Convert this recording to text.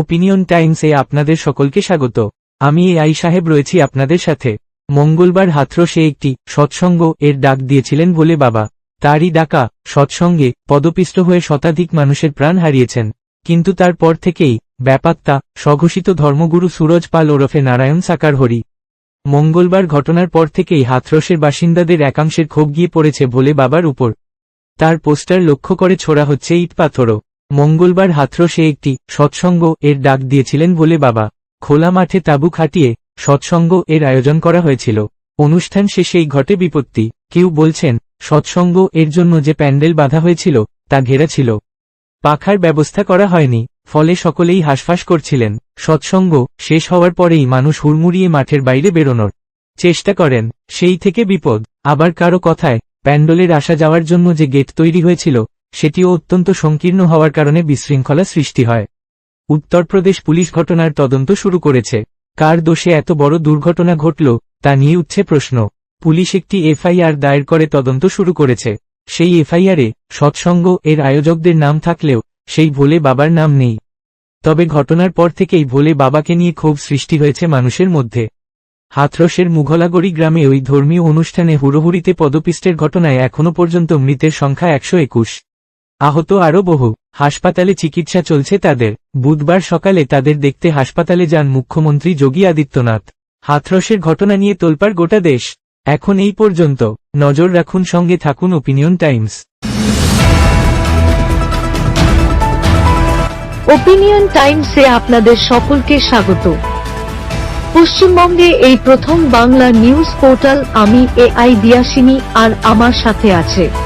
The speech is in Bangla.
ওপিনিয়ন টাইমসে আপনাদের সকলকে স্বাগত। আমি এ আই সাহেব রয়েছি আপনাদের সাথে। মঙ্গলবার হাথরসে একটি সৎসঙ্গ এর ডাক দিয়েছিলেন বলে বাবা। তারই ডাকা সৎসঙ্গে পদপিষ্ট হয়ে শতাধিক মানুষের প্রাণ হারিয়েছেন। কিন্তু তারপর থেকেই ব্যাপাত্তা স্বঘোষিত ধর্মগুরু সুরজ পাল ওরফে নারায়ণ সাকার হরি। মঙ্গলবার ঘটনার পর থেকেই হাথরসের বাসিন্দাদের একাংশের ক্ষোভ গিয়ে পড়েছে ভোলে বাবার উপর। তার পোস্টার লক্ষ্য করে ছোড়া হচ্ছে ইট পাথরও মঙ্গলবার হাথরসে একটি সৎসঙ্গ এর ডাক দিয়েছিলেন বলে বাবা। খোলা মাঠে তাঁবু খাটিয়ে সৎসঙ্গ এর আয়োজন করা হয়েছিল। অনুষ্ঠান শেষেই ঘটে বিপত্তি। কেউ বলছেন, সৎসঙ্গ এর জন্য যে প্যান্ডেল বাঁধা হয়েছিল, তা ঘেরা ছিল। পাখার ব্যবস্থা করা হয়নি, ফলে সকলেই হাসফাস করছিলেন। সৎসঙ্গ শেষ হওয়ার পরেই মানুষ হুড়মুড়িয়ে মাঠের বাইরে বেরোনোর চেষ্টা করেন। সেই থেকে বিপদ। আবার কারও কথায়, প্যান্ডেলের আসা যাওয়ার জন্য যে গেট তৈরি হয়েছিল সেটিও অত্যন্ত সংকীর্ণ হওয়ার কারণে বিশৃঙ্খলা সৃষ্টি হয়। উত্তরপ্রদেশ পুলিশ ঘটনার তদন্ত শুরু করেছে। কার দোষে এত বড় দুর্ঘটনা ঘটল, তা নিয়ে উঠছে প্রশ্ন। পুলিশ একটি এফআইআর দায়ের করে তদন্ত শুরু করেছে। সেই এফআইআরে সৎসঙ্গ এর আয়োজকদের নাম থাকলেও সেই ভোলে বাবার নাম নেই। তবে ঘটনার পর থেকেই ভোলে বাবাকে নিয়ে ক্ষোভ সৃষ্টি হয়েছে মানুষের মধ্যে। হাথরসের মুঘলাগড়ি গ্রামে ওই ধর্মীয় অনুষ্ঠানে হুড়োহুড়িতে পদপিষ্টের ঘটনায় এখনও পর্যন্ত মৃতের সংখ্যা একশো একুশ। আহত আরও বহু। হাসপাতালে চিকিৎসা চলছে তাদের। বুধবার সকালে তাদের দেখতে হাসপাতালে যান মুখ্যমন্ত্রী যোগী আদিত্যনাথ। হাথরসের ঘটনা নিয়ে তোলপার গোটা দেশ। এখন এই পর্যন্ত। নজর রাখুন সঙ্গে থাকুন ওপিনিয়ন টাইমস। ওপিনিয়ন টাইমসে আপনাদের সকলকে স্বাগত। পশ্চিমবঙ্গে এই প্রথম বাংলা নিউজ পোর্টাল আমি এ আই দিয়াসিনী আর আমার সাথে আছে।